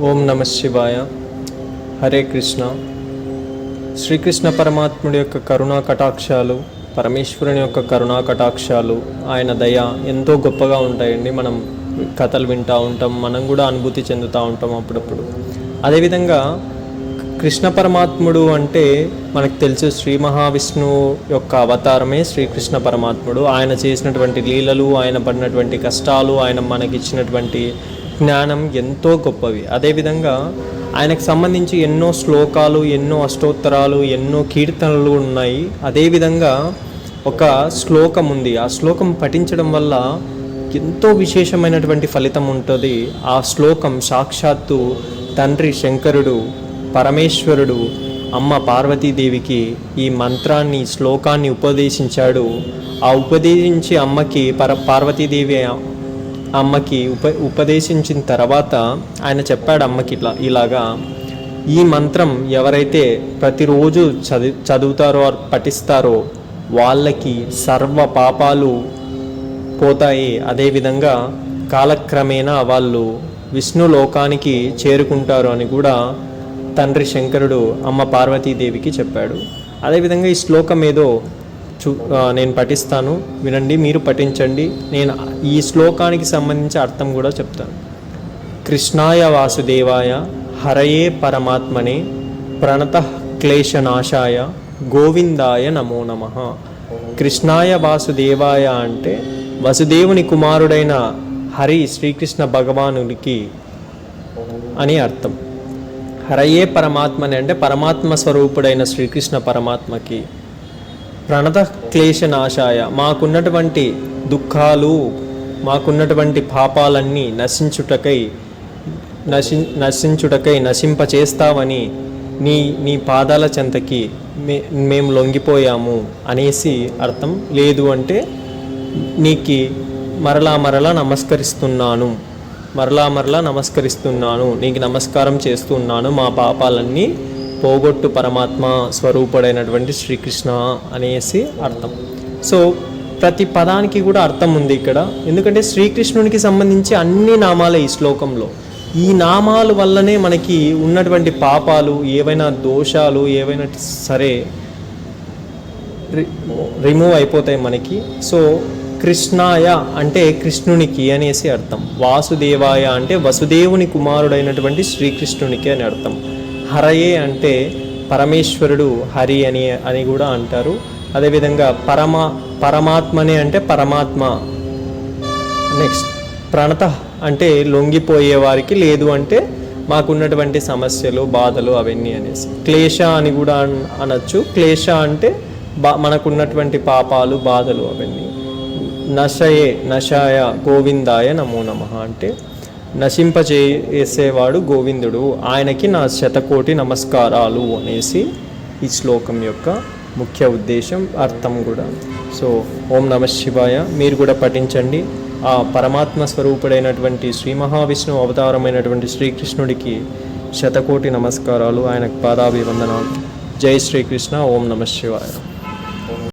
ఓం నమ శివాయ. హరే కృష్ణ. శ్రీకృష్ణ పరమాత్ముడి యొక్క కరుణా కటాక్షాలు పరమేశ్వరుని యొక్క కరుణా కటాక్షాలు ఆయన దయ ఎంతో గొప్పగా ఉంటాయండి. మనం కథలు వింటూ ఉంటాం మనం కూడా అనుభూతి చెందుతూ ఉంటాం అప్పుడప్పుడు. అదేవిధంగా కృష్ణ పరమాత్ముడు అంటే మనకు తెలుసు శ్రీ మహావిష్ణువు యొక్క అవతారమే శ్రీకృష్ణ పరమాత్ముడు. ఆయన చేసినటువంటి లీలలు ఆయన పడినటువంటి కష్టాలు ఆయన మనకిచ్చినటువంటి జ్ఞానం ఎంతో గొప్పవి. అదేవిధంగా ఆయనకు సంబంధించి ఎన్నో శ్లోకాలు ఎన్నో అష్టోత్తరాలు ఎన్నో కీర్తనలు ఉన్నాయి. అదేవిధంగా ఒక శ్లోకం ఉంది. ఆ శ్లోకం పఠించడం వల్ల ఎంతో విశేషమైనటువంటి ఫలితం ఉంటుంది. ఆ శ్లోకం సాక్షాత్తు తండ్రి శంకరుడు పరమేశ్వరుడు అమ్మ పార్వతీదేవికి ఈ మంత్రాన్ని శ్లోకాన్ని ఉపదేశించాడు. ఆ ఉపదేశించి అమ్మకి పర పార్వతీదేవి అమ్మకి ఉప ఉపదేశించిన తర్వాత ఆయన చెప్పాడు అమ్మకి ఇట్లా ఇలాగా ఈ మంత్రం ఎవరైతే ప్రతిరోజు చదువు చదువుతారో పఠిస్తారో వాళ్ళకి సర్వ పాపాలు పోతాయి. అదేవిధంగా కాలక్రమేణా వాళ్ళు విష్ణు లోకానికి చేరుకుంటారు అని కూడా తండ్రి శంకరుడు అమ్మ పార్వతీదేవికి చెప్పాడు. అదేవిధంగా ఈ శ్లోకం ఏదో చూ నేను పఠిస్తాను. వినండి మీరు పఠించండి. నేను ఈ శ్లోకానికి సంబంధించి అర్థం కూడా చెప్తాను. కృష్ణాయ వాసుదేవాయ హరయే పరమాత్మనే ప్రణత క్లేశనాశాయ గోవిందాయ నమో నమ. కృష్ణాయ వాసుదేవాయ అంటే వసుదేవుని కుమారుడైన హరి శ్రీకృష్ణ భగవానునికి అని అర్థం. హరయే పరమాత్మని అంటే పరమాత్మ స్వరూపుడైన శ్రీకృష్ణ పరమాత్మకి. ప్రణత క్లేశనాశాయ మాకున్నటువంటి దుఃఖాలు మాకున్నటువంటి పాపాలన్నీ నశించుటకై నశి నశించుటకై నశింపచేస్తావని నీ నీ పాదాల చెంతకి మే మేము లొంగిపోయాము అనేసి అర్థం లేదు అంటే నీకి మరలా మరలా నమస్కరిస్తున్నాను. మరలా మరలా నమస్కరిస్తున్నాను. నీకు నమస్కారం చేస్తున్నాను. మా పాపాలన్నీ పోగొట్టు పరమాత్మ స్వరూపుడైనటువంటి శ్రీకృష్ణ అనేసి అర్థం. సో ప్రతి పదానికి కూడా అర్థం ఉంది ఇక్కడ. ఎందుకంటే శ్రీకృష్ణునికి సంబంధించి అన్ని నామాలే ఈ శ్లోకంలో. ఈ నామాల వల్లనే మనకి ఉన్నటువంటి పాపాలు ఏవైనా దోషాలు ఏవైనా సరే రి- రిమూవ్ అయిపోతాయి మనకి. సో కృష్ణాయ అంటే కృష్ణునికి అనేసి అర్థం. వాసుదేవాయ అంటే వసుదేవుని కుమారుడైనటువంటి శ్రీకృష్ణునికి అని అర్థం. హరయే అంటే పరమేశ్వరుడు హరి అని అని కూడా అంటారు. అదేవిధంగా పరమా పరమాత్మనే అంటే పరమాత్మ. నెక్స్ట్ ప్రణత అంటే లొంగిపోయే వారికి లేదు అంటే మాకున్నటువంటి సమస్యలు బాధలు అవన్నీ అనేసి. క్లేశ అని కూడా అన్- అనొచ్చు. క్లేశ అంటే బా మనకున్నటువంటి పాపాలు బాధలు అవన్నీ. నశయే నశాయ గోవిందాయ నమో నమ అంటే నశింపజేసేవాడు గోవిందుడు. ఆయనకి నా శతకోటి నమస్కారాలు అనేసి ఈ శ్లోకం యొక్క ముఖ్య ఉద్దేశం అర్థం కూడా. సో ఓం నమ శివాయ. మీరు కూడా పఠించండి. ఆ పరమాత్మ స్వరూపుడైనటువంటి శ్రీ మహావిష్ణు అవతారమైనటువంటి శ్రీకృష్ణుడికి శతకోటి నమస్కారాలు. ఆయనకు పాదాభివందనాలు. జై శ్రీకృష్ణ. ఓం నమ శివాయ.